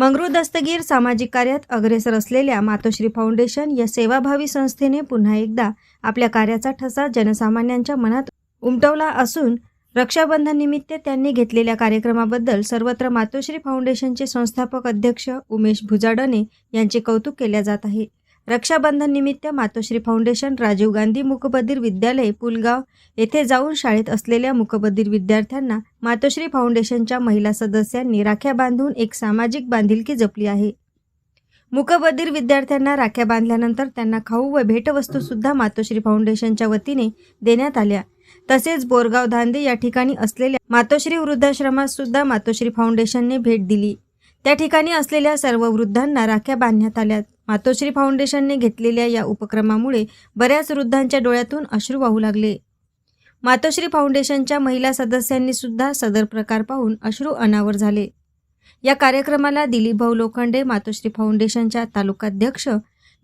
मंगरू दस्तगीर सामाजिक कार्यात अग्रेसर असलेल्या मातोश्री फाउंडेशन या सेवाभावी संस्थेने पुन्हा एकदा आपल्या कार्याचा ठसा जनसामान्यांच्या मनात उमटवला असून रक्षाबंधन निमित्त त्यांनी घेतलेल्या कार्यक्रमाबद्दल सर्वत्र मातोश्री फाउंडेशनचे संस्थापक अध्यक्ष उमेश भुजाडणे यांचे कौतुक केले जात आहे. रक्षाबंधन निमित्त मातोश्री फाउंडेशन राजीव गांधी मुकबधीर विद्यालय पुलगाव येथे जाऊन शाळेत असलेल्या मुकबधीर विद्यार्थ्यांना मातोश्री फाउंडेशनच्या महिला सदस्यांनी राख्या बांधून एक सामाजिक बांधिलकी जपली आहे. मुकबधीर विद्यार्थ्यांना राख्या बांधल्यानंतर त्यांना खाऊ व भेटवस्तूसुद्धा मातोश्री फाउंडेशनच्या वतीने देण्यात आल्या. तसेच बोरगाव धांदे या ठिकाणी असलेल्या मातोश्री वृद्धाश्रमात सुद्धा मातोश्री फाउंडेशनने भेट दिली. त्या ठिकाणी असलेल्या सर्व वृद्धांना राख्या बांधण्यात आल्या. मातोश्री फाउंडेशनने घेतलेल्या या उपक्रमामुळे बऱ्याच वृद्धांच्या डोळ्यातून अश्रू वाहू लागले. मातोश्री फाउंडेशनच्या महिला सदस्यांनी सुद्धा सदर प्रकार पाहून अश्रू अनावर झाले. या कार्यक्रमाला दिलीपभाऊ लोखंडे मातोश्री फाउंडेशनच्या तालुकाध्यक्ष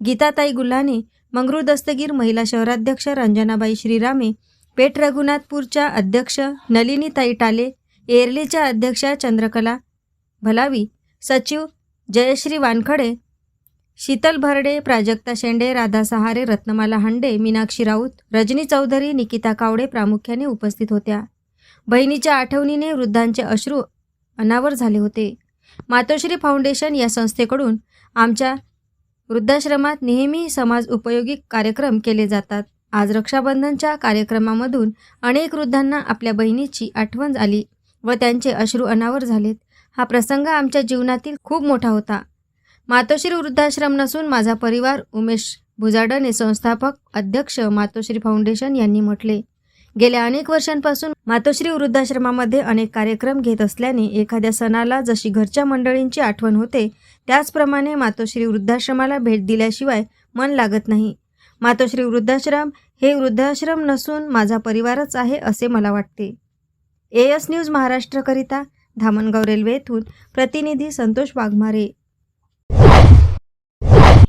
गीताताई गुल्हाने मंगरू दस्तगीर महिला शहराध्यक्ष रंजनाबाई श्रीरामे पेठ रघुनाथपूरच्या अध्यक्ष नलिनीताई टाले एरलीच्या अध्यक्षा चंद्रकला भलावी सचिव जयश्री वानखडे शीतल भरडे प्राजक्ता शेंडे राधा सहारे रत्नमाला हंडे मीनाक्षी राऊत रजनी चौधरी निकिता कावडे प्रामुख्याने उपस्थित होत्या. बहिणीच्या आठवणीने वृद्धांचे अश्रू अनावर झाले होते. मातोश्री फाउंडेशन या संस्थेकडून आमच्या वृद्धाश्रमात नेहमी समाज उपयोगी कार्यक्रम केले जातात. आज रक्षाबंधनच्या कार्यक्रमामधून अनेक वृद्धांना आपल्या बहिणीची आठवण आली व त्यांचे अश्रू अनावर झालेत. हा प्रसंग आमच्या जीवनातील खूप मोठा होता. मातोश्री वृद्धाश्रम नसून माझा परिवार उमेश भुजाडणे संस्थापक अध्यक्ष मातोश्री फाउंडेशन यांनी म्हटले. गेल्या अनेक वर्षांपासून मातोश्री वृद्धाश्रमामध्ये अनेक कार्यक्रम घेत असल्याने एखाद्या सणाला जशी घरच्या मंडळींची आठवण होते त्याचप्रमाणे मातोश्री वृद्धाश्रमाला भेट दिल्याशिवाय मन लागत नाही. मातोश्री वृद्धाश्रम हे वृद्धाश्रम नसून माझा परिवारच आहे असे मला वाटते. ए एस न्यूज महाराष्ट्रकरिता धामणगाव रेल्वे येथून प्रतिनिधी संतोष वाघमारे.